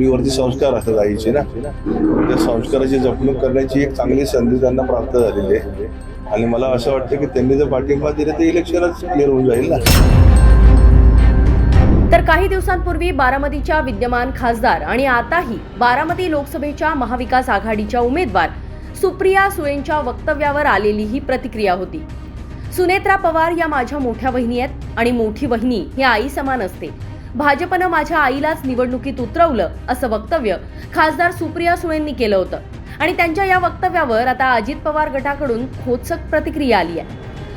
मुलीवरती संस्कार असतात आईचे ना. त्या संस्काराची जपणूक करण्याची एक चांगली संधी त्यांना प्राप्त झालेली आहे. आणि मला असं वाटतं की त्यांनी जर पाठिंबा दिला तर इलेक्शनच क्लिअर होऊन जाईल ना. तर काही दिवसांपूर्वी बारामतीच्या विद्यमान खासदार आणि आताही बारामती लोकसभेच्या महाविकास आघाडीच्या उमेदवार सुप्रिया सुळेंच्या वक्तव्यावर आलेली ही प्रतिक्रिया होती. सुनेत्रा पवार या माझ्या मोठ्या वहिनी आहेत आणि मोठी वहिनी ही आई समान असते. भाजपनं माझ्या आईलाच निवडणुकीत उतरवलं असं वक्तव्य खासदार सुप्रिया सुळेंनी केलं होतं. आणि त्यांच्या या वक्तव्यावर आता अजित पवार गटाकडून खोचक प्रतिक्रिया आली आहे.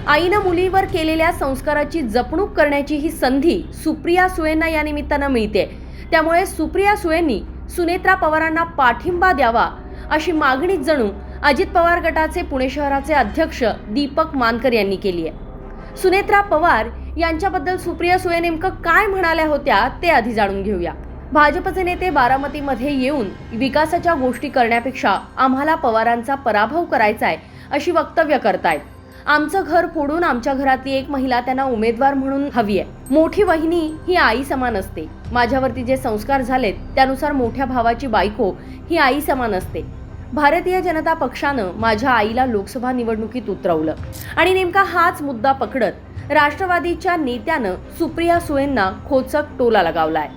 आईनं मुलीवर केलेल्या संस्काराची जपणूक करण्याची ही संधी सुप्रिया सुळेंना या निमित्तानं मिळते. त्यामुळे सुप्रिया सुळेंनी सुनेत्रा पवारांना पाठिंबा द्यावा अशी मागणी जणू अजित पवार गटाचे पुणे शहराचे अध्यक्ष दीपक मानकर यांनी केली आहे. सुनेत्रा पवार यांच्याबद्दल सुप्रिया सुळे नेमकं काय म्हणाल्या होत्या ते आधी जाणून घेऊया. भाजपचे नेते बारामतीमध्ये येऊन विकासाच्या गोष्टी करण्यापेक्षा आम्हाला पवारांचा पराभव करायचा आहे अशी वक्तव्य करतायत. आमचं घर फोडून आमच्या घरातली एक महिला त्यांना उमेदवार म्हणून हवी आहे मोठी वहिनी ही आई समान असते. माझ्यावरती जे संस्कार झालेत त्यानुसार मोठ्या भावाची बायको ही आई समान असते. भारतीय जनता पक्षानं माझ्या आईला लोकसभा निवडणुकीत उतरवलं. आणि नेमका हाच मुद्दा पकडत राष्ट्रवादीच्या नेत्यानं सुप्रिया सुळेंना खोचक टोला लगावलाय.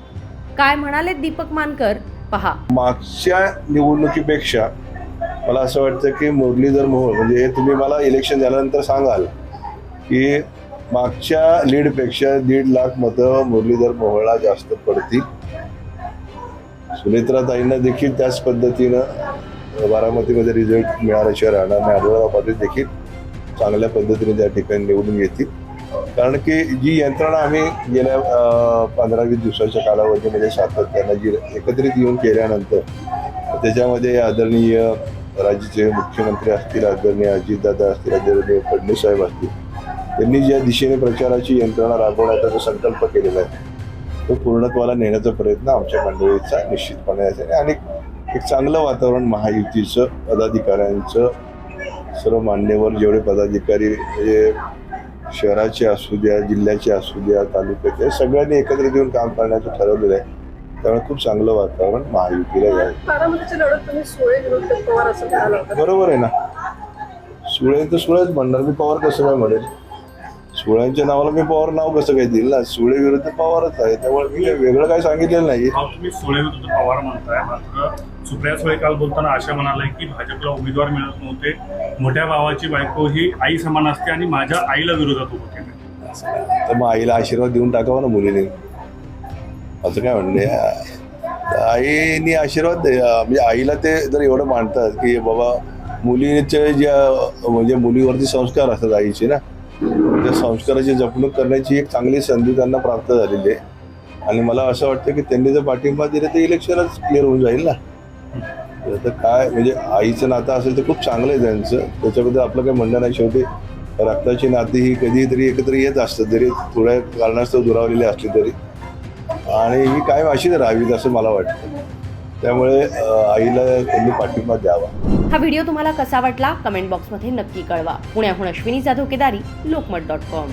काय म्हणाले दीपक मानकर? पहा. मागच्या निवडणुकीपेक्षा मला असं वाटतं की मुरलीधर मोहोळ म्हणजे हे तुम्ही मला इलेक्शन झाल्यानंतर सांगाल की मागच्या लीडपेक्षा दीड लाख मतं मुरलीधर मोहोळला जास्त पडतील. सुनेत्राताईंना देखील त्याच पद्धतीनं बारामतीमध्ये रिझल्ट मिळाल्याशिवाय राहणार नाही. आढळराव पाटील देखील चांगल्या पद्धतीने त्या ठिकाणी निवडून येतील. कारण की जी यंत्रणा आम्ही गेल्या पंधरा वीस दिवसाच्या कालावधीमध्ये सातत्यानं जी एकत्रित येऊन केल्यानंतर त्याच्यामध्ये आदरणीय राज्याचे मुख्यमंत्री असतील आदरणीय अजितदादा असतील आदरणीय फडणवीस साहेब असतील त्यांनी ज्या दिशेने प्रचाराची यंत्रणा राबवण्याचा जो संकल्प केलेला आहे तो पूर्णत्वाला नेण्याचा प्रयत्न आमच्या मंडळीचा निश्चितपणे असेल आणि एक चांगलं वातावरण महायुतीचं पदाधिकाऱ्यांचं सर्व मान्यवर जेवढे पदाधिकारी म्हणजे शहराचे असू द्या जिल्ह्याचे असू द्या तालुक्याचे सगळ्यांनी एकत्रित येऊन काम करण्याचं ठरवलेलं आहे. त्यामुळे खूप चांगलं वातावरण महायुतीला होता बरोबर आहे ना. सुळे तर सुळेच म्हणणार मी पवार कसं काय म्हणेल सुळ्यांच्या नावाला मी पवार नाव कसं काय देईल ना सुळे विरुद्ध पवारच आहे. त्यामुळे मी काही वेगळं काही सांगितलेलं नाही तुम्ही सोळे विरुद्ध पवार म्हणताय. मात्र सुप्रिया सुळे काल बोलताना आशा म्हणाले की भाजपला उमेदवार मिळत नव्हते. मोठ्या भावाची बायको ही आई समान असते आणि माझ्या आईला विरोधात उभं केलं तर मग आईला आशीर्वाद देऊन टाकावा ना मुलीने. असं काय म्हणणे? आईने आशीर्वाद दे- म्हणजे आईला ते जर एवढं मानतात की बाबा मुलीचे ज्या म्हणजे मुलीवरती संस्कार असतात आईचे ना त्या संस्काराची जपणूक करण्याची एक चांगली संधी त्यांना प्राप्त झालेली आहे. आणि मला असं वाटतं की त्यांनी जर पाठिंबा दिला तर इलेक्शनच क्लिअर होऊन जाईल ना. तर काय म्हणजे आईचं नातं असेल तर खूप चांगलं आहे त्यांचं. त्याच्याबद्दल आपलं काही म्हणणं नाही. शेवटी रक्ताची नाती ही कधीतरी एकत्र येत असतात. जरी थोड्या कारणास्तव दुरावलेली असली तरी. आणि ही कायम अशीच राहावीत असं मला वाटतं. त्यामुळे आईला त्यांनी पाठिंबा द्यावा. हा व्हिडिओ तुम्हाला कसा वाटला? कमेंट बॉक्समध्ये नक्की कळवा. पुण्याहून अश्विनी जाधव केदारी लोकमत डॉट कॉम.